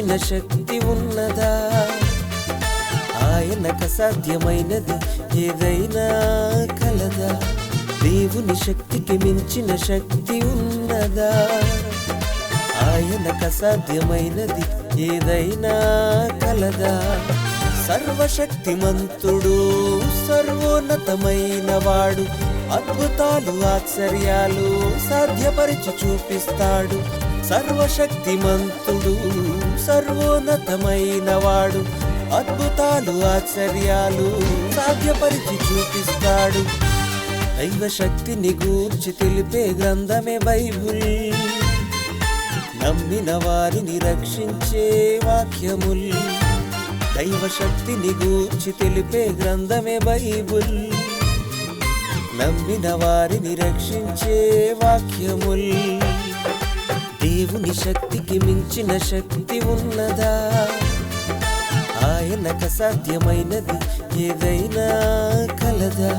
మించిన శక్తి ఉన్నదా? ఆయనకు అసాధ్యమైనది ఏదైనా కలదా? దేవుని శక్తికి మించిన శక్తి ఉన్నదా? ఆయనకు అసాధ్యమైనది ఏదైనా కలదా? సర్వశక్తిమంతుడు సర్వోన్నతమైన వాడు అద్భుతాలు ఆశ్చర్యాలు సాధ్యపరిచి చూపిస్తాడు. సర్వశక్తిమంతుడు సర్వోన్నతమైన వాడు అద్భుతాలు ఆశ్చర్యాలు సాధ్యపరిచి చూపిస్తాడు. దైవ శక్తిని గూర్చి తెలిపే గ్రంథమే బైబుల్. నమ్మిన వారిని రక్షించే వాక్యముల్. దైవ శక్తిని గూర్చి తెలిపే గ్రంథమే బైబుల్. నమ్మిన వారిని రక్షించే వాక్యముల్. దేవుని శక్తికి మించిన శక్తి ఉన్నదా? ఆయనకు సాధ్యమైనది ఏదైనా కలదా?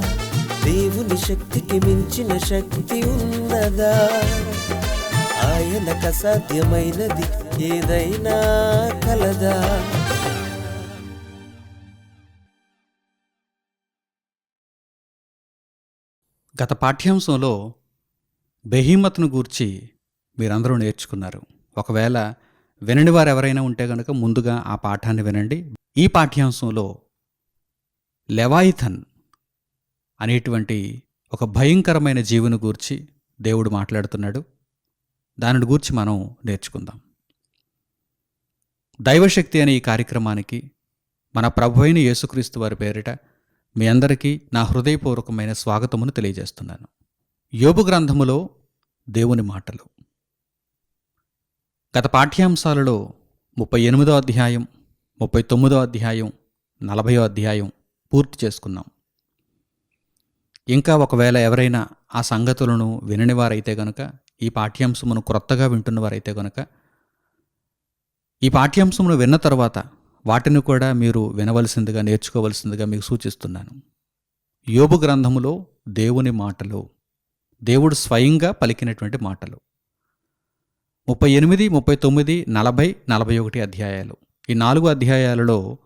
దేవుని శక్తికి మించిన శక్తి ఉన్నదా? ఆయనకు సాధ్యమైనది ఏదైనా కలదా? గత పాఠ్యాంశంలో బెహీమత్ను గూర్చి మీరందరూ నేర్చుకున్నారు. ఒకవేళ వినని వారు ఎవరైనా ఉంటే కనుక ముందుగా ఆ పాఠాన్ని వినండి. ఈ పాఠ్యాంశంలో లెవాయిథన్ అనేటువంటి ఒక భయంకరమైన జీవుని గూర్చి దేవుడు మాట్లాడుతున్నాడు. దానిని గూర్చి మనం నేర్చుకుందాం. దైవశక్తి అనే ఈ కార్యక్రమానికి మన ప్రభు అయిన యేసుక్రీస్తు వారి పేరిట మీ అందరికీ నా హృదయపూర్వకమైన స్వాగతమును తెలియజేస్తున్నాను. యోబు గ్రంథములో దేవుని మాటలు. గత పాఠ్యాంశాలలో ముప్పై ఎనిమిదో అధ్యాయం ముప్పై తొమ్మిదో అధ్యాయం నలభయో అధ్యాయం పూర్తి చేసుకున్నాం. ఇంకా ఒకవేళ ఎవరైనా ఆ సంగతులను విననివారైతే గనుక ఈ పాఠ్యాంశమును క్రొత్తగా వింటున్నవారైతే గనుక ఈ పాఠ్యాంశమును విన్న తర్వాత వాటిని కూడా మీరు వినవలసిందిగా నేర్చుకోవలసిందిగా మీకు సూచిస్తున్నాను. యోబు గ్రంథములో దేవుని మాటలు దేవుడు స్వయంగా పలికినటువంటి మాటలు. ముప్పై ఎనిమిది ముప్పై తొమ్మిది నలభై నలభై ఒకటి అధ్యాయాలు. ఈ నాలుగు అధ్యాయాలలో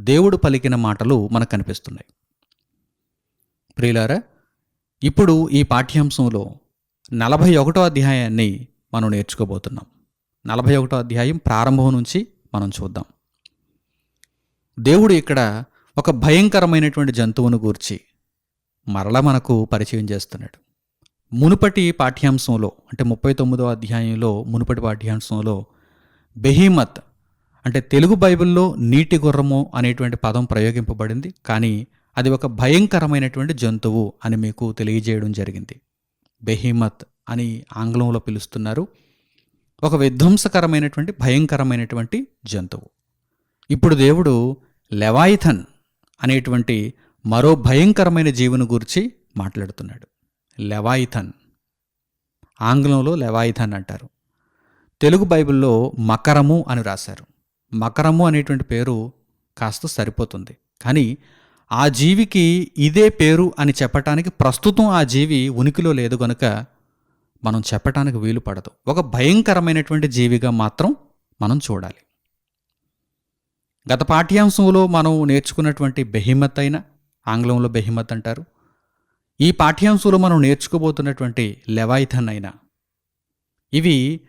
దేవుడు పలికిన మాటలు మనకు కనిపిస్తున్నాయి. ప్రియులారా ఇప్పుడు ఈ పాఠ్యాంశంలో నలభై ఒకటో అధ్యాయాన్ని మనం నేర్చుకోబోతున్నాం. నలభై ఒకటో అధ్యాయం ప్రారంభం నుంచి మనం చూద్దాం. దేవుడు ఇక్కడ ఒక భయంకరమైనటువంటి జంతువును గూర్చి మరల మనకు పరిచయం చేస్తున్నాడు. మునుపటి పాఠ్యాంశంలో అంటే ముప్పై తొమ్మిదో అధ్యాయంలో మునుపటి పాఠ్యాంశంలో బెహీమత్ అంటే తెలుగు బైబిల్లో నీటి గుర్రము అనేటువంటి పదం ప్రయోగింపబడింది. కానీ అది ఒక భయంకరమైనటువంటి జంతువు అని మీకు తెలియజేయడం జరిగింది. బెహీమత్ అని ఆంగ్లంలో పిలుస్తున్నారు. ఒక విధ్వంసకరమైనటువంటి భయంకరమైనటువంటి జంతువు. ఇప్పుడు దేవుడు లెవాయిథన్ అనేటువంటి మరో భయంకరమైన జీవుని గురించి మాట్లాడుతున్నాడు. లెవాయిథన్. ఆంగ్లంలో లెవాయిథన్ అంటారు. తెలుగు బైబిల్లో మకరము అని రాశారు. మకరము అనేటువంటి పేరు కాస్త సరిపోతుంది. కానీ ఆ జీవికి ఇదే పేరు అని చెప్పటానికి ప్రస్తుతం ఆ జీవి ఉనికిలో లేదు గనుక మనం చెప్పటానికి వీలు పడదు. ఒక భయంకరమైనటువంటి జీవిగా మాత్రం మనం చూడాలి. గత పాఠ్యాంశంలో మనం నేర్చుకున్నటువంటి బెహిమత్ అయిన ఆంగ్లంలో బెహిమత్ అంటారు. ఈ పాఠ్యాంశంలో మనం నేర్చుకోబోతున్నటువంటి లెవాయిథన్ అయినా ఇవి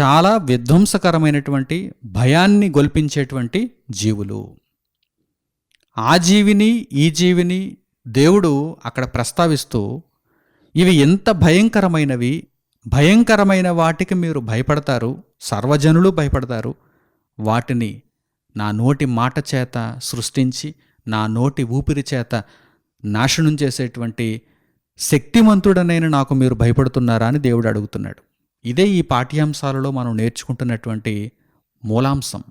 చాలా విధ్వంసకరమైనటువంటి భయాన్ని గొల్పించేటువంటి జీవులు. ఆ జీవిని ఈ జీవిని దేవుడు అక్కడ ప్రస్తావిస్తూ ఇవి ఎంత భయంకరమైనవి భయంకరమైన వాటికి మీరు భయపడతారు సర్వజనులు భయపడతారు వాటిని నా నోటి మాట చేత సృష్టించి నా నోటి ఊపిరి చేత నాశనం చేసేటువంటి శక్తిమంతుడనైన నాకు మీరు భయపడుతున్నారా అని దేవుడు అడుగుతున్నాడు. ఇదే ఈ పాఠ్యాంశాలలో మనం నేర్చుకుంటున్నటువంటి మూలాంశం.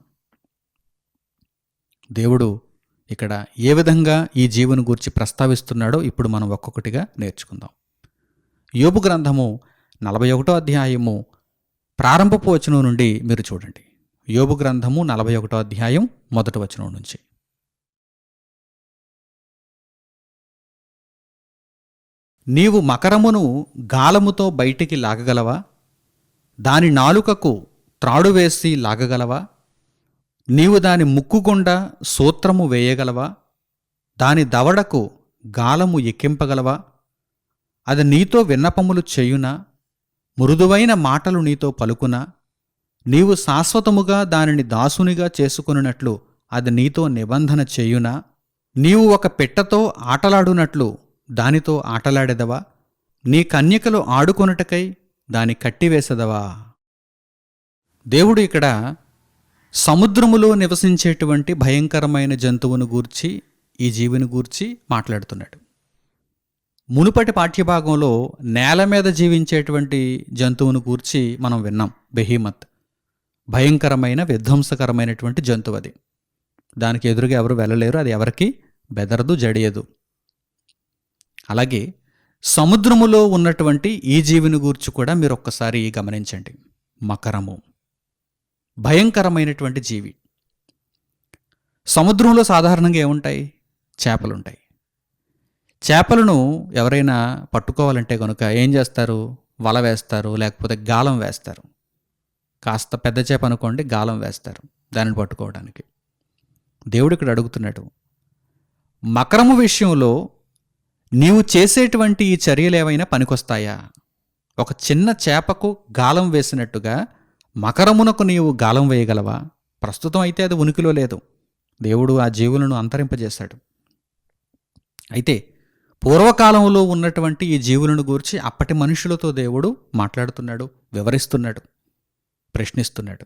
దేవుడు ఇక్కడ ఏ విధంగా ఈ జీవుని గురించి ప్రస్తావిస్తున్నాడో ఇప్పుడు మనం ఒక్కొక్కటిగా నేర్చుకుందాం. యోపు గ్రంథము నలభై ఒకటో అధ్యాయము ప్రారంభపు వచనం నుండి మీరు చూడండి. యోబు గ్రంథము నలభై ఒకటో అధ్యాయం మొదటి వచనం నుంచి. నీవు మకరమును గాలముతో బయటికి లాగగలవా? దాని నాలుకకు త్రాడు వేసి లాగగలవా? నీవు దాని ముక్కుగుండా సూత్రము వేయగలవా? దాని దవడకు గాలము ఎక్కింపగలవా? అది నీతో విన్నపములు చేయునా? మృదువైన మాటలు నీతో పలుకునా? నీవు శాశ్వతముగా దానిని దాసునిగా చేసుకొనున్నట్లు అది నీతో నిబంధన చేయునా? నీవు ఒక పెట్టతో ఆటలాడునట్లు దానితో ఆటలాడెదవా? నీ కన్యకలు ఆడుకొనుటకై దాని కట్టివేసెదవా? దేవుడు ఇక్కడ సముద్రములో నివసించేటువంటి భయంకరమైన జంతువును గూర్చి ఈ జీవిని గూర్చి మాట్లాడుతున్నాడు. మునుపటి పాఠ్యభాగంలో నేల మీద జీవించేటువంటి జంతువును గూర్చి మనం విన్నాం. బెహీమత్. భయంకరమైన విధ్వంసకరమైనటువంటి జంతువు అది. దానికి ఎదురుగా ఎవరు వెళ్ళలేరు అది ఎవరికి బెదరదు జడియదు. అలాగే సముద్రములో ఉన్నటువంటి ఈ జీవిని గూర్చి కూడా మీరు ఒక్కసారి గమనించండి. మకరము. భయంకరమైనటువంటి జీవి. సముద్రంలో సాధారణంగా ఏముంటాయి? చేపలుంటాయి. చేపలను ఎవరైనా పట్టుకోవాలంటే కనుక ఏం చేస్తారు? వల వేస్తారు లేకపోతే గాలం వేస్తారు. కాస్త పెద్ద చేప అనుకోండి గాలం వేస్తారు దానిని పట్టుకోవడానికి. దేవుడు ఇక్కడ అడుగుతున్నాడు మకరము విషయంలో నీవు చేసేటువంటి ఈ చర్యలు ఏవైనా పనికొస్తాయా? ఒక చిన్న చేపకు గాలం వేసినట్టుగా మకరమునకు నీవు గాలం వేయగలవా? ప్రస్తుతం అయితే అది ఉనికిలో లేదు. దేవుడు ఆ జీవులను అంతరింపజేశాడు. అయితే పూర్వకాలంలో ఉన్నటువంటి ఈ జీవులను గూర్చి అప్పటి మనుషులతో దేవుడు మాట్లాడుతున్నాడు వివరిస్తున్నాడు ప్రశ్నిస్తున్నాడు.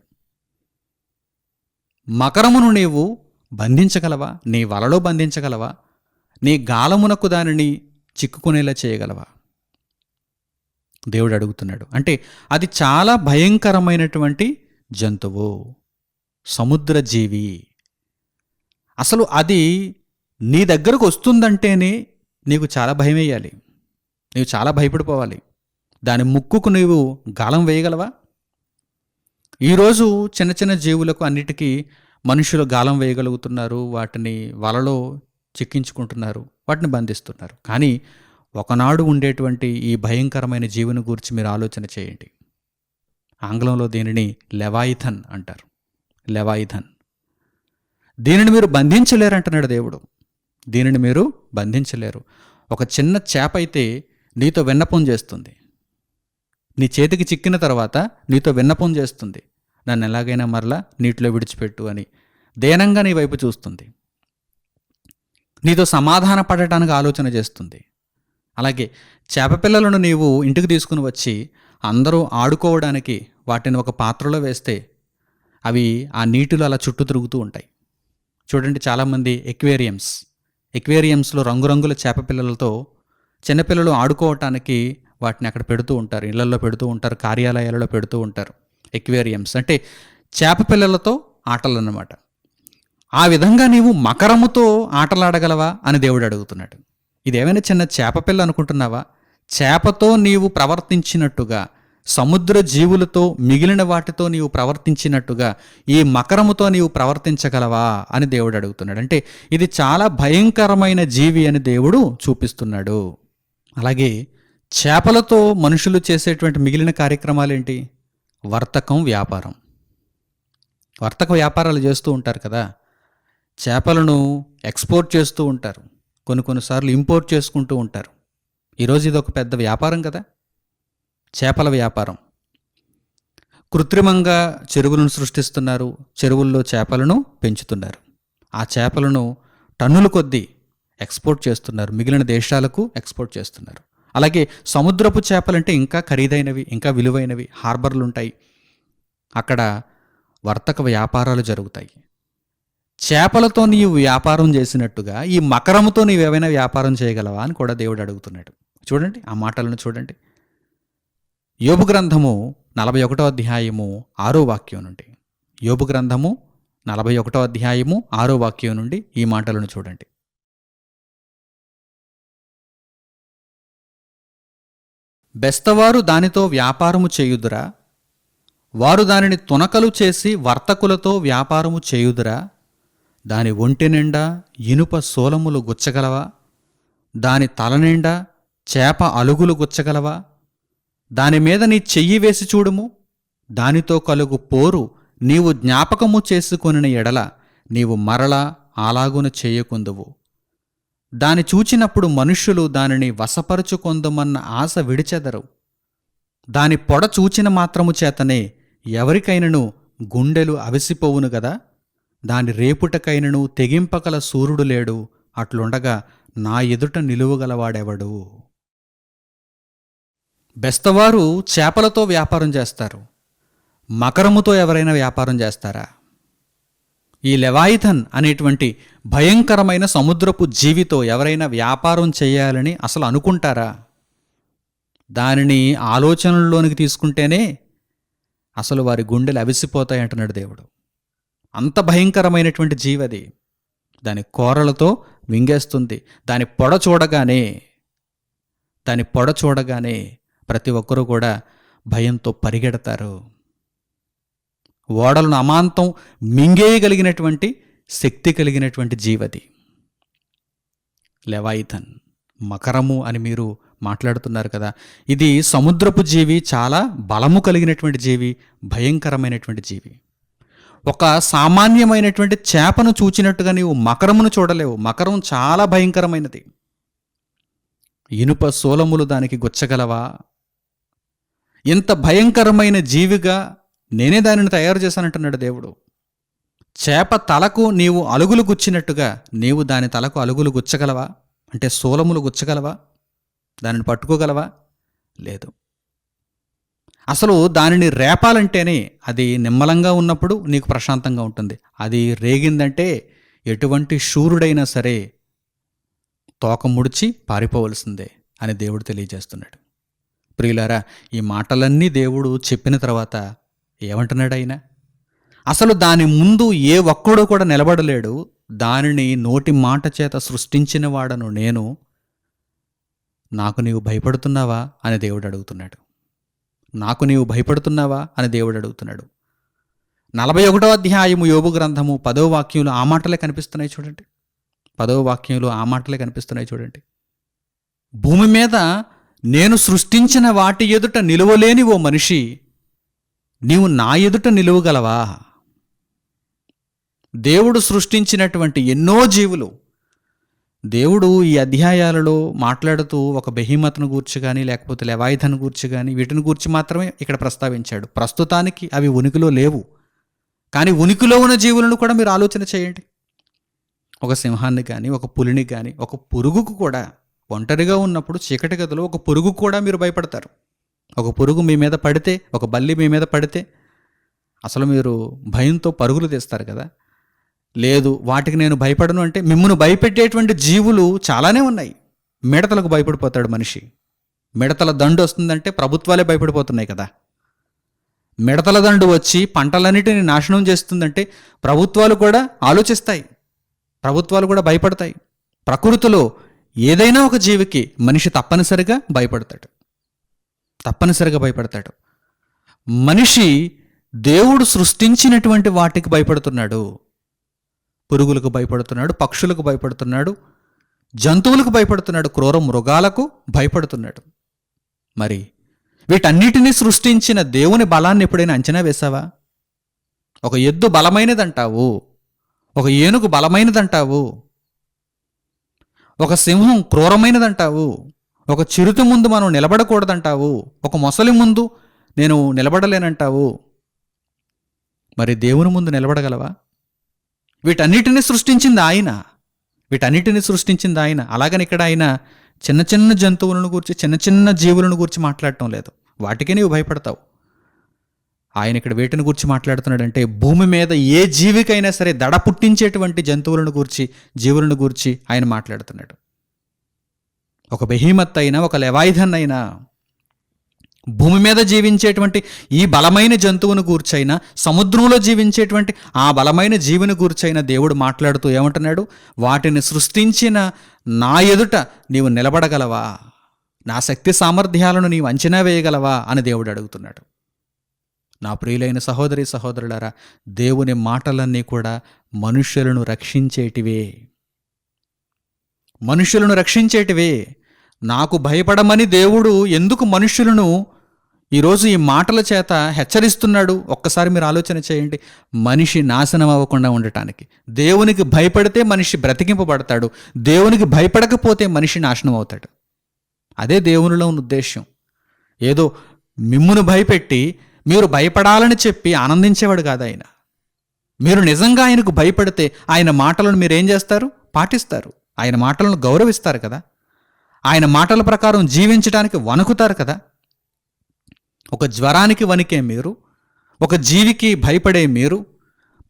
మకరమును నీవు బంధించగలవా? నీ వలలో బంధించగలవా? నీ గాలమునకు దానిని చిక్కుకునేలా చేయగలవా? దేవుడు అడుగుతున్నాడు. అంటే అది చాలా భయంకరమైనటువంటి జంతువు సముద్ర జీవి అసలు అది నీ దగ్గరకు వస్తుందంటేనే నీకు చాలా భయం వేయాలి నీవు చాలా భయపడిపోవాలి. దాని ముక్కుకు నీవు గాలం వేయగలవా? ఈరోజు చిన్న చిన్న జీవులకు అన్నిటికీ మనుషులు గాలం వేయగలుగుతున్నారు. వాటిని వలలో చిక్కించుకుంటున్నారు వాటిని బంధిస్తున్నారు. కానీ ఒకనాడు ఉండేటువంటి ఈ భయంకరమైన జీవుని గురించి మీరు ఆలోచన చేయండి. ఆంగ్లంలో దీనిని లెవాయిథన్ అంటారు. లెవాయిథన్. దీనిని మీరు బంధించలేరంటున్నాడు దేవుడు. దీనిని మీరు బంధించలేరు. ఒక చిన్న చేప అయితే నీతో విన్నపం చేస్తుంది. నీ చేతికి చిక్కిన తర్వాత నీతో విన్నపం చేస్తుంది. నన్ను ఎలాగైనా మరలా నీటిలో విడిచిపెట్టు అని. దేనంగా నీ వైపు చూస్తుంది. నీతో సమాధాన పడటానికి ఆలోచన చేస్తుంది. అలాగే చేప పిల్లలను నీవు ఇంటికి తీసుకుని వచ్చి అందరూ ఆడుకోవడానికి వాటిని ఒక పాత్రలో వేస్తే అవి ఆ నీటిలో అలా చుట్టూ తిరుగుతూ ఉంటాయి. చూడండి చాలామంది ఎక్వేరియమ్స్ ఎక్వేరియమ్స్లో రంగురంగుల చేప పిల్లలతో చిన్నపిల్లలు ఆడుకోవటానికి వాటిని అక్కడ పెడుతూ ఉంటారు. ఇళ్ళలో పెడుతూ ఉంటారు. కార్యాలయాలలో పెడుతూ ఉంటారు. ఎక్వేరియమ్స్ అంటే చేప పిల్లలతో ఆటలు అన్నమాట ఆ విధంగా నీవు మకరముతో ఆటలాడగలవా అని దేవుడు అడుగుతున్నాడు. ఇదేమైనా చిన్న చేప పిల్ల అనుకుంటున్నావా? చేపతో నీవు ప్రవర్తించినట్టుగా సముద్ర జీవులతో మిగిలిన వాటితో నీవు ప్రవర్తించినట్టుగా ఈ మకరముతో నీవు ప్రవర్తించగలవా అని దేవుడు అడుగుతున్నాడు. అంటే ఇది చాలా భయంకరమైన జీవి అని దేవుడు చూపిస్తున్నాడు. అలాగే చేపలతో మనుషులు చేసేటువంటి మిగిలిన కార్యక్రమాలు ఏంటి వర్తకం వ్యాపారం. వర్తక వ్యాపారాలు చేస్తూ ఉంటారు కదా. చేపలను ఎక్స్పోర్ట్ చేస్తూ ఉంటారు. కొన్ని కొన్నిసార్లు ఇంపోర్ట్ చేసుకుంటూ ఉంటారు. ఈరోజు ఇది ఒక పెద్ద వ్యాపారం కదా? చేపల వ్యాపారం. కృత్రిమంగా చెరువులను సృష్టిస్తున్నారు. చెరువుల్లో చేపలను పెంచుతున్నారు. ఆ చేపలను టన్నుల కొద్దీ ఎక్స్పోర్ట్ చేస్తున్నారు. మిగిలిన దేశాలకు ఎక్స్పోర్ట్ చేస్తున్నారు. అలాగే సముద్రపు చేపలంటే ఇంకా ఖరీదైనవి ఇంకా విలువైనవి హార్బర్లు ఉంటాయి. అక్కడ వర్తక వ్యాపారాలు జరుగుతాయి. చేపలతో నీవు వ్యాపారం చేసినట్టుగా ఈ మకరముతో నీవేమైనా వ్యాపారం చేయగలవా అని కూడా దేవుడు అడుగుతున్నాడు. చూడండి ఆ మాటలను చూడండి. యోబు గ్రంథము నలభై ఒకటో అధ్యాయము ఆరో వాక్యం నుండి. యోబు గ్రంథము నలభై ఒకటో అధ్యాయము ఆరో వాక్యం నుండి ఈ మాటలను చూడండి. బెస్తవారు దానితో వ్యాపారము చేయుదురా? వారు దానిని తునకలు చేసి వర్తకులతో వ్యాపారము చేయుదురా? దాని ఒంటి నిండా ఇనుప సోలములు గుచ్చగలవా? దాని తల నిండా చేప అలుగులు గుచ్చగలవా? దాని మీద నీ చెయ్యి వేసి చూడుము. దానితో కలుగు పోరు నీవు జ్ఞాపకము చేసుకొనిన ఎడల నీవు మరలా అలాగున చేయకుందువు. దాని చూచినప్పుడు మనుష్యులు దానిని వశపరుచుకొందుమన్న ఆశ విడిచెదరు. దాని పొడ చూచిన మాత్రము చేతనే ఎవరికైనను గుండెలు అవిసిపోవును గదా? దాని రేపుటకైనను తెగింపగల సూర్యుడు లేడు అట్లుండగా నా ఎదుట నిలువగలవాడెవడు? బెస్తవారు చేపలతో వ్యాపారం చేస్తారు మకరముతో ఎవరైనా వ్యాపారం చేస్తారా? ఈ లెవాయిథన్ అనేటువంటి భయంకరమైన సముద్రపు జీవితో ఎవరైనా వ్యాపారం చేయాలని అసలు అనుకుంటారా? దానిని ఆలోచనల్లోనికి తీసుకుంటేనే అసలు వారి గుండెలు అవిసిపోతాయంటున్నాడు దేవుడు. అంత భయంకరమైనటువంటి జీవది. దాని కోరలతో మింగేస్తుంది దాని పొడ చూడగానే దాని పొడ చూడగానే ప్రతి ఒక్కరూ కూడా భయంతో పరిగెడతారు. ఓడలను అమాంతం మింగేయగలిగినటువంటి శక్తి కలిగినటువంటి జీవది. లెవాయిథన్ మకరము అని మీరు మాట్లాడుతున్నారు కదా. ఇది సముద్రపు జీవి చాలా బలము కలిగినటువంటి జీవి భయంకరమైనటువంటి జీవి. ఒక సామాన్యమైనటువంటి చేపను చూచినట్టుగా నీవు మకరమును చూడలేవు. మకరం చాలా భయంకరమైనది. ఇనుప సోలములు దానికి గుచ్చగలవా? ఇంత భయంకరమైన జీవిగా నేనే దానిని తయారు చేశానంటున్నాడు దేవుడు. చేప తలకు నీవు అలుగులు గుచ్చినట్టుగా నీవు దాని తలకు అలుగులు గుచ్చగలవా? అంటే సోలములు గుచ్చగలవా? దానిని పట్టుకోగలవా? లేదు. అసలు దానిని రేపాలంటేనే అది నిమ్మలంగా ఉన్నప్పుడు నీకు ప్రశాంతంగా ఉంటుంది. అది రేగిందంటే ఎటువంటి శూరుడైనా సరే తోక ముడిచి పారిపోవలసిందే అని దేవుడు తెలియజేస్తున్నాడు. ప్రియులారా ఈ మాటలన్నీ దేవుడు చెప్పిన తర్వాత ఏమంటున్నాడు ఆయన? అసలు దాని ముందు ఏ ఒక్కడూ కూడా నిలబడలేడు. దానిని నోటి మాట చేత సృష్టించిన వాడను నేను. నాకు నీవు భయపడుతున్నావా? అని దేవుడు అడుగుతున్నాడు. నాకు నీవు భయపడుతున్నావా? అని దేవుడు అడుగుతున్నాడు. నలభై ఒకటో అధ్యాయము యోగు గ్రంథము పదో వాక్యంలో ఆ మాటలే కనిపిస్తున్నాయి చూడండి. పదవ వాక్యంలో ఆ మాటలే కనిపిస్తున్నాయి చూడండి. భూమి మీద నేను సృష్టించిన వాటి ఎదుట నిలువలేని ఓ మనిషి నీవు నా ఎదుట నిలువగలవా? దేవుడు సృష్టించినటువంటి ఎన్నో జీవులు దేవుడు ఈ అధ్యాయాలలో మాట్లాడుతూ ఒక బెహిమతను గూర్చి కానీ లేకపోతే లెవాయిధను గూర్చి కానీ వీటిని గూర్చి మాత్రమే ఇక్కడ ప్రస్తావించాడు. ప్రస్తుతానికి అవి ఉనికిలో లేవు. కానీ ఉనికిలో ఉన్న జీవులను కూడా మీరు ఆలోచన చేయండి. ఒక సింహాన్ని కానీ ఒక పులిని కానీ ఒక పురుగుకు కూడా ఒంటరిగా ఉన్నప్పుడు చీకటి గదిలో ఒక పురుగు కూడా మీరు భయపడతారు. ఒక పురుగు మీ మీద పడితే ఒక బల్లి మీ మీద పడితే అసలు మీరు భయంతో పరుగులు తీస్తారు కదా. లేదు వాటికి నేను భయపడను అంటే మిమ్మల్ని భయపెట్టేటువంటి జీవులు చాలానే ఉన్నాయి. మిడతలకు భయపడిపోతాడు మనిషి. మిడతల దండు వస్తుందంటే ప్రభుత్వాలే భయపడిపోతున్నాయి కదా. మిడతల దండు వచ్చి పంటలన్నిటిని నాశనం చేస్తుందంటే ప్రభుత్వాలు కూడా ఆలోచిస్తాయి. ప్రభుత్వాలు కూడా భయపడతాయి. ప్రకృతిలో ఏదైనా ఒక జీవికి మనిషి తప్పనిసరిగా భయపడతాడు. తప్పనిసరిగా భయపడతాడు. మనిషి దేవుడు సృష్టించినటువంటి వాటికి భయపడుతున్నాడు. పురుగులకు భయపడుతున్నాడు పక్షులకు భయపడుతున్నాడు జంతువులకు భయపడుతున్నాడు క్రూర మృగాలకు భయపడుతున్నాడు. మరి వీటన్నిటినీ సృష్టించిన దేవుని బలాన్ని ఎప్పుడైనా అంచనా వేశావా? ఒక ఎద్దు బలమైనదంటావు ఒక ఏనుగు బలమైనదంటావు ఒక సింహం క్రూరమైనదంటావు ఒక చిరుత ముందు మనం నిలబడకూడదంటావు ఒక మొసలి ముందు నేను నిలబడలేనంటావు. మరి దేవుని ముందు నిలబడగలవా? వీటన్నిటిని సృష్టించింది ఆయన. వీటన్నిటిని సృష్టించింది ఆయన. అలాగని ఇక్కడ ఆయన చిన్న చిన్న జంతువులను గురించి చిన్న చిన్న జీవులను గురించి మాట్లాడటం లేదు. వాటికే నీవు భయపడతావు. ఆయన ఇక్కడ వీటిని గురించి మాట్లాడుతున్నాడంటే భూమి మీద ఏ జీవికైనా సరే దడ పుట్టించేటువంటి జంతువులను గూర్చి జీవులను గూర్చి ఆయన మాట్లాడుతున్నాడు. ఒక బెహీమత్ అయినా ఒక లెవాయిధన్ అయినా భూమి మీద జీవించేటువంటి ఈ బలమైన జంతువును గూర్చైన సముద్రంలో జీవించేటువంటి ఆ బలమైన జీవిని గూర్చైన దేవుడు మాట్లాడుతూ ఏమంటున్నాడు? వాటిని సృష్టించిన నా ఎదుట నీవు నిలబడగలవా? నా శక్తి సామర్థ్యాలను నీవు అంచనా వేయగలవా? అని దేవుడు అడుగుతున్నాడు. నా ప్రియులైన సహోదరి సహోదరులారా దేవుని మాటలన్నీ కూడా మనుష్యులను రక్షించేటివే. మనుష్యులను రక్షించేటివే. నాకు భయపడమని దేవుడు ఎందుకు మనుష్యులను ఈరోజు ఈ మాటల చేత హెచ్చరిస్తున్నాడు? ఒక్కసారి మీరు ఆలోచన చేయండి. మనిషి నాశనం అవ్వకుండా ఉండటానికి. దేవునికి భయపడితే మనిషి బ్రతికింపబడతాడు. దేవునికి భయపడకపోతే మనిషి నాశనం అవుతాడు. అదే దేవునిలో ఉన్న ఉద్దేశ్యం. ఏదో మిమ్మును భయపెట్టి మీరు భయపడాలని చెప్పి ఆనందించేవాడు కాదు ఆయన. మీరు నిజంగా ఆయనకు భయపడితే ఆయన మాటలను మీరేం చేస్తారు? పాటిస్తారు. ఆయన మాటలను గౌరవిస్తారు కదా. ఆయన మాటల ప్రకారం జీవించడానికి వణుకుతారు కదా. ఒక జ్వరానికి వణికే మీరు ఒక జీవికి భయపడే మీరు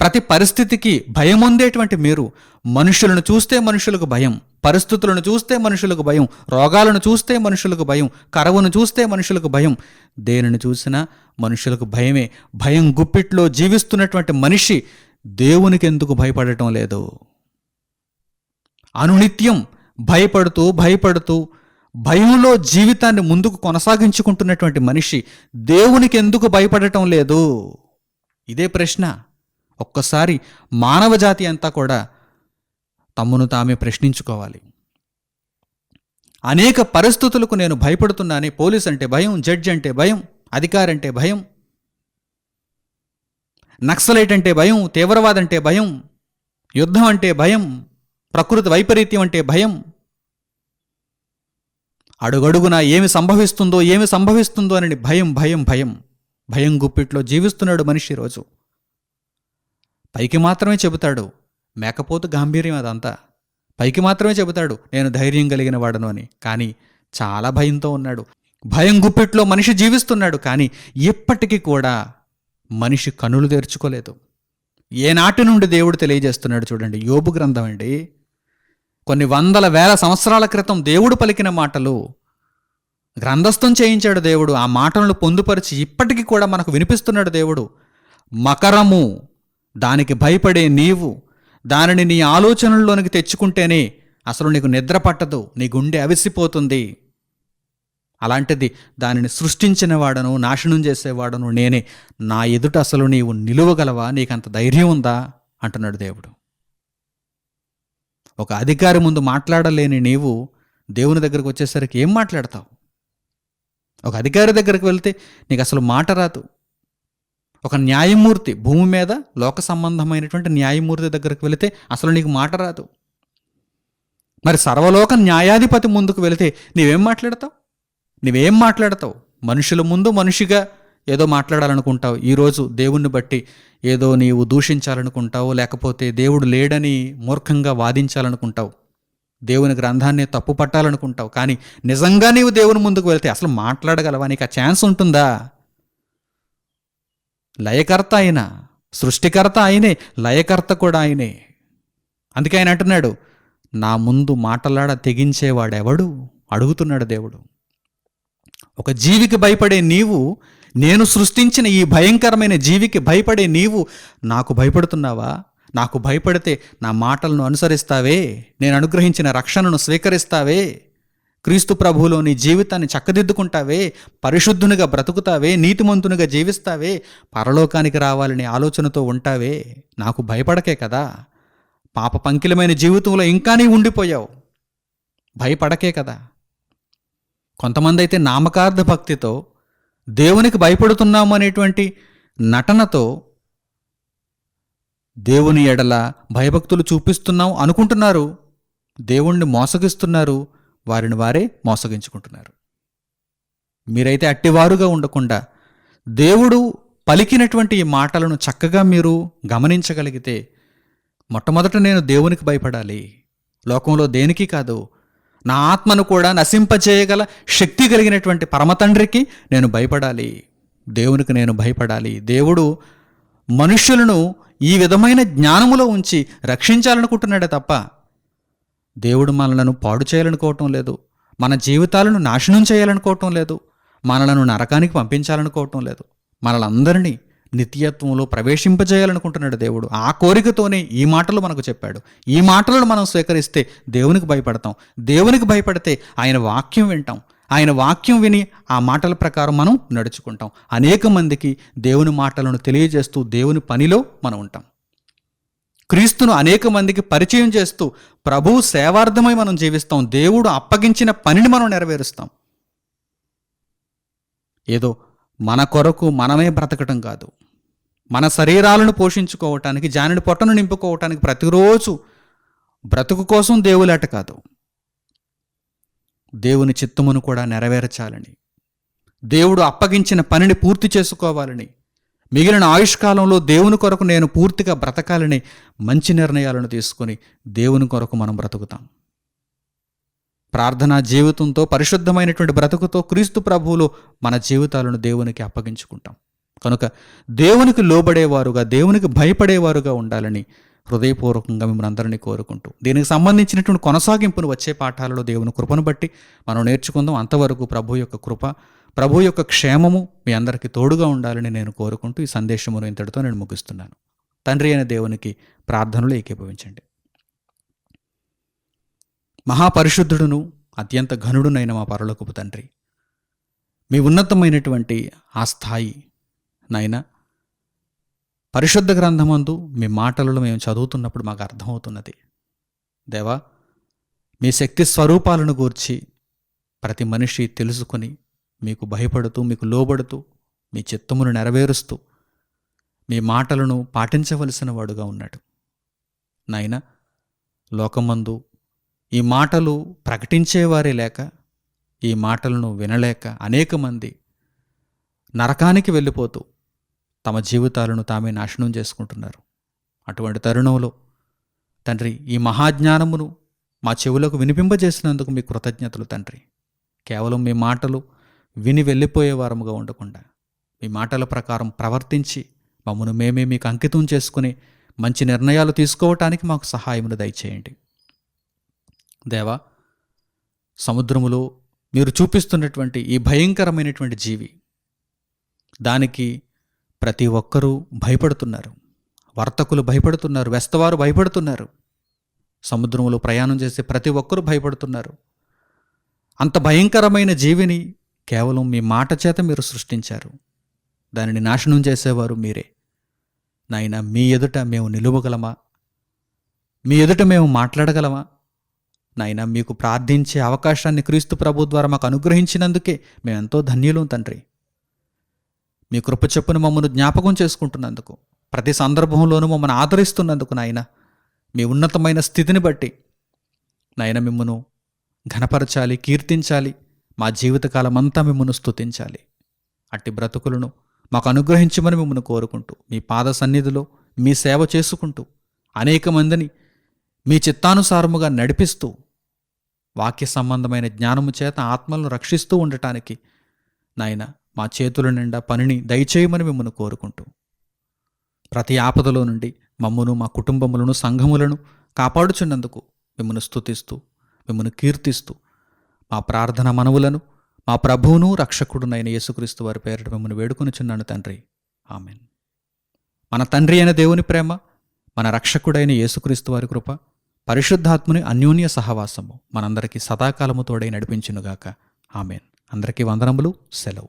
ప్రతి పరిస్థితికి భయం ఉండేటువంటి మీరు మనుషులను చూస్తే మనుషులకు భయం పరిస్థితులను చూస్తే మనుషులకు భయం రోగాలను చూస్తే మనుషులకు భయం కరవును చూస్తే మనుషులకు భయం దేనిని చూసినా మనుషులకు భయమే. భయం గుప్పిట్లో జీవిస్తున్నటువంటి మనిషి దేవునికి ఎందుకు భయపడటం లేదు. అనునిత్యం భయపడుతూ భయపడుతూ భయంలో జీవితాన్ని ముందుకు కొనసాగించుకుంటున్నటువంటి మనిషి దేవునికి ఎందుకు భయపడటం లేదు? ఇదే ప్రశ్న. ఒక్కసారి మానవ జాతి అంతా కూడా తమ్మును తామే ప్రశ్నించుకోవాలి. అనేక పరిస్థితులకు నేను భయపడుతున్నానే పోలీస్ అంటే భయం జడ్జి అంటే భయం అధికారి అంటే భయం నక్సలైట్ అంటే భయం తీవ్రవాదంటే భయం యుద్ధం అంటే భయం ప్రకృతి వైపరీత్యం అంటే భయం అడుగడుగునా ఏమి సంభవిస్తుందో ఏమి సంభవిస్తుందో అని భయం భయం భయం. భయం గుప్పిట్లో జీవిస్తున్నాడు మనిషి రోజు. పైకి మాత్రమే చెబుతాడు మేకపోతు గాంభీర్యం అదంతా. పైకి మాత్రమే చెబుతాడు నేను ధైర్యం కలిగిన వాడను అని. కానీ చాలా భయంతో ఉన్నాడు. భయం గుప్పిట్లో మనిషి జీవిస్తున్నాడు కానీ ఇప్పటికీ కూడా మనిషి కనులు తెరుచుకోలేదు. ఏనాటి నుండి దేవుడు తెలియజేస్తున్నాడు చూడండి యోబు గ్రంథం అండి. కొన్ని వందల వేల సంవత్సరాల క్రితం దేవుడు పలికిన మాటలు గ్రంథస్థం చేయించాడు దేవుడు ఆ మాటలను పొందుపరిచి ఇప్పటికీ కూడా మనకు వినిపిస్తున్నాడు దేవుడు. మకరము దానికి భయపడే నీవు దానిని నీ ఆలోచనల్లోనికి తెచ్చుకుంటేనే అసలు నీకు నిద్ర పట్టదు నీ గుండె అవిసిపోతుంది. అలాంటిది దానిని సృష్టించిన వాడను నాశనం చేసేవాడను నేనే. నా ఎదుట అసలు నీవు నిలువగలవా? నీకంత ధైర్యం ఉందా? అంటున్నాడు దేవుడు. ఒక అధికారి ముందు మాట్లాడలేని నీవు దేవుని దగ్గరకు వచ్చేసరికి ఏం మాట్లాడతావు? ఒక అధికారి దగ్గరకు వెళ్తే నీకు అసలు మాట రాదు. ఒక న్యాయమూర్తి భూమి మీద లోక సంబంధమైనటువంటి న్యాయమూర్తి దగ్గరకు వెళితే అసలు నీకు మాట రాదు. మరి సర్వలోక న్యాయాధిపతి ముందుకు వెళితే నీవేం మాట్లాడతావు? నువ్వేం మాట్లాడతావు? మనుషుల ముందు మనిషిగా ఏదో మాట్లాడాలనుకుంటావు. ఈరోజు దేవుణ్ణి బట్టి ఏదో నీవు దూషించాలనుకుంటావు లేకపోతే దేవుడు లేడని మూర్ఖంగా వాదించాలనుకుంటావు. దేవుని గ్రంథాన్ని తప్పు పట్టాలనుకుంటావు. కానీ నిజంగా నీవు దేవుని ముందుకు వెళ్తే అసలు మాట్లాడగలవా? నీకు ఆ ఛాన్స్ ఉంటుందా? లయకర్త ఆయన సృష్టికర్త ఆయనే లయకర్త కూడా ఆయనే. అందుకే ఆయన అంటున్నాడు నా ముందు మాటలాడ తెగించేవాడెవడు? అడుగుతున్నాడు దేవుడు. ఒక జీవికి భయపడే నీవు నేను సృష్టించిన ఈ భయంకరమైన జీవికి భయపడే నీవు నాకు భయపడుతున్నావా? నాకు భయపడితే నా మాటలను అనుసరిస్తావే? నేను అనుగ్రహించిన రక్షణను స్వీకరిస్తావే? క్రీస్తు ప్రభువులో నీ జీవితాన్ని చక్కదిద్దుకుంటావే? పరిశుద్ధునిగా బ్రతుకుతావే? నీతిమంతునిగా జీవిస్తావే? పరలోకానికి రావాలనే ఆలోచనతో ఉంటావే? నాకు భయపడకే కదా? పాప పంకిలమైన జీవితంలో ఇంకా నీ ఉండిపోయావు. భయపడకే కదా? కొంతమంది అయితే నామకార్థ భక్తితో దేవునికి భయపడుతున్నాము అనేటువంటి నటనతో దేవుని ఎడల భయభక్తులు చూపిస్తున్నాం అనుకుంటున్నారు. దేవుణ్ణి మోసగిస్తున్నారు. వారిని వారే మోసగించుకుంటున్నారు. మీరైతే అట్టివారుగా ఉండకుండా దేవుడు పలికినటువంటి ఈ మాటలను చక్కగా మీరు గమనించగలిగితే మొట్టమొదట నేను దేవునికి భయపడాలి. లోకంలో దేనికి కాదు నా ఆత్మను కూడా నశింపచేయగల శక్తి కలిగినటువంటి పరమతండ్రికి నేను భయపడాలి. దేవునికి నేను భయపడాలి. దేవుడు మనుష్యులను ఈ విధమైన జ్ఞానములో ఉంచి రక్షించాలనుకుంటున్నాడే తప్ప దేవుడు మనలను పాడు చేయాలనుకోవటం లేదు. మన జీవితాలను నాశనం చేయాలనుకోవటం లేదు. మనలను నరకానికి పంపించాలనుకోవటం లేదు. మనలందరినీ నిత్యత్వంలో ప్రవేశింపజేయాలనుకుంటున్నాడు దేవుడు. ఆ కోరికతోనే ఈ మాటలు మనకు చెప్పాడు. ఈ మాటలను మనం స్వీకరిస్తే దేవునికి భయపడతాం. దేవునికి భయపడితే ఆయన వాక్యం వింటాం. ఆయన వాక్యం విని ఆ మాటల ప్రకారం మనం నడుచుకుంటాం. అనేక మందికి దేవుని మాటలను తెలియజేస్తూ దేవుని పనిలో మనం ఉంటాం. క్రీస్తును అనేక మందికి పరిచయం చేస్తూ ప్రభు సేవార్థమై మనం జీవిస్తాం. దేవుడు అప్పగించిన పనిని మనం నెరవేరుస్తాం. ఏదో మన కొరకు మనమే బ్రతకటం కాదు. మన శరీరాలను పోషించుకోవటానికి జానుడి పొట్టను నింపుకోవటానికి ప్రతిరోజు బ్రతుకు కోసం దేవులేట కాదు. దేవుని చిత్తమును కూడా నెరవేర్చాలని దేవుడు అప్పగించిన పనిని పూర్తి చేసుకోవాలని మిగిలిన ఆయుష్కాలంలో దేవుని కొరకు నేను పూర్తిగా బ్రతకాలని మంచి నిర్ణయాలను తీసుకొని దేవుని కొరకు మనం బ్రతుకుతాం. ప్రార్థనా జీవితంతో పరిశుద్ధమైనటువంటి బ్రతుకుతో క్రీస్తు ప్రభువులో మన జీవితాలను దేవునికి అప్పగించుకుంటాం. కనుక దేవునికి లోబడేవారుగా దేవునికి భయపడేవారుగా ఉండాలని హృదయపూర్వకంగా మిమ్మల్ని అందరినీ కోరుకుంటూ దీనికి సంబంధించినటువంటి కొనసాగింపును వచ్చే పాఠాలలో దేవుని కృపను బట్టి మనం నేర్చుకుందాం. అంతవరకు ప్రభు యొక్క కృప ప్రభు యొక్క క్షేమము మీ అందరికీ తోడుగా ఉండాలని నేను కోరుకుంటూ ఈ సందేశమును ఇంతటితో నేను ముగిస్తున్నాను. తండ్రి అయిన దేవునికి ప్రార్థనలు ఏకీభవించండి. మహాపరిశుద్ధుడును అత్యంత ఘనుడునైన మా పరలోకపు తండ్రి మీ ఉన్నతమైనటువంటి ఆ స్థాయి నాయన పరిశుద్ధ గ్రంథమందు మీ మాటలను మేము చదువుతున్నప్పుడు మాకు అర్థమవుతున్నది. దేవా మీ శక్తి స్వరూపాలను గూర్చి ప్రతి మనిషి తెలుసుకొని మీకు భయపడుతూ మీకు లోబడుతూ మీ చిత్తమును నెరవేరుస్తూ మీ మాటలను పాటించవలసిన వాడుగా ఉన్నాడు. నాయన లోకమందు ఈ మాటలు ప్రకటించేవారే లేక ఈ మాటలను వినలేక అనేక మంది నరకానికి వెళ్ళిపోతూ తమ జీవితాలను తామే నాశనం చేసుకుంటున్నారు. అటువంటి తరుణంలో తండ్రి ఈ మహాజ్ఞానమును మా చెవులకు వినిపింపజేసినందుకు మీ కృతజ్ఞతలు తండ్రి. కేవలం మీ మాటలు విని వెళ్ళిపోయే వారముగా ఉండకుండా మీ మాటల ప్రకారం ప్రవర్తించి మమ్మను మేమే మీకు అంకితం చేసుకుని మంచి నిర్ణయాలు తీసుకోవటానికి మాకు సహాయమును దయచేయండి. దేవా సముద్రములో మీరు చూపిస్తున్నటువంటి ఈ భయంకరమైనటువంటి జీవి దానికి ప్రతి ఒక్కరూ భయపడుతున్నారు. వర్తకులు భయపడుతున్నారు. వెస్తవారు భయపడుతున్నారు. సముద్రంలో ప్రయాణం చేసే ప్రతి ఒక్కరూ భయపడుతున్నారు. అంత భయంకరమైన జీవిని కేవలం మీ మాట చేత మీరు సృష్టించారు. దానిని నాశనం చేసేవారు మీరే. నాయన మీ ఎదుట మేము నిలువగలమా? మీ ఎదుట మేము మాట్లాడగలమా? నాయన మీకు ప్రార్థించే అవకాశాన్ని క్రీస్తు ప్రభు ద్వారా మాకు అనుగ్రహించినందుకే మేమెంతో ధన్యులం తండ్రి. మీ కృప చెప్పును మమ్మల్ని జ్ఞాపకం చేసుకుంటున్నందుకు ప్రతి సందర్భంలోనూ మమ్మల్ని ఆదరిస్తున్నందుకు నాయన మీ ఉన్నతమైన స్థితిని బట్టి నాయన మిమ్మను ఘనపరచాలి కీర్తించాలి మా జీవితకాలం అంతా మిమ్మను స్తుతించాలి. అట్టి బ్రతుకులను మాకు అనుగ్రహించమని మిమ్మల్ని కోరుకుంటూ మీ పాద సన్నిధిలో మీ సేవ చేసుకుంటూ అనేక మందిని మీ చిత్తానుసారముగా నడిపిస్తూ వాక్య సంబంధమైన జ్ఞానము చేత ఆత్మలను రక్షిస్తూ ఉండటానికి నాయన మా చేతుల నిండా పనిని దయచేయమని మిమ్మల్ని కోరుకుంటూ ప్రతి ఆపదలో నుండి మమ్మను మా కుటుంబములను సంఘములను కాపాడుచున్నందుకు మిమ్మల్ని స్తుతిస్తూ మిమ్మల్ని కీర్తిస్తూ మా ప్రార్థన మనవులను మా ప్రభువును రక్షకుడునైన యేసుక్రీస్తు వారి పేరిట మిమ్మల్ని వేడుకొనుచున్నాను తండ్రి. ఆమెన్. మన తండ్రి అయిన దేవుని ప్రేమ మన రక్షకుడైన యేసుక్రీస్తు వారి కృప పరిశుద్ధాత్ముని అన్యోన్య సహవాసము మనందరికీ సదాకాలము తోడై నడిపించునుగాక. ఆమెన్. అందరికీ వందనములు సెలవు.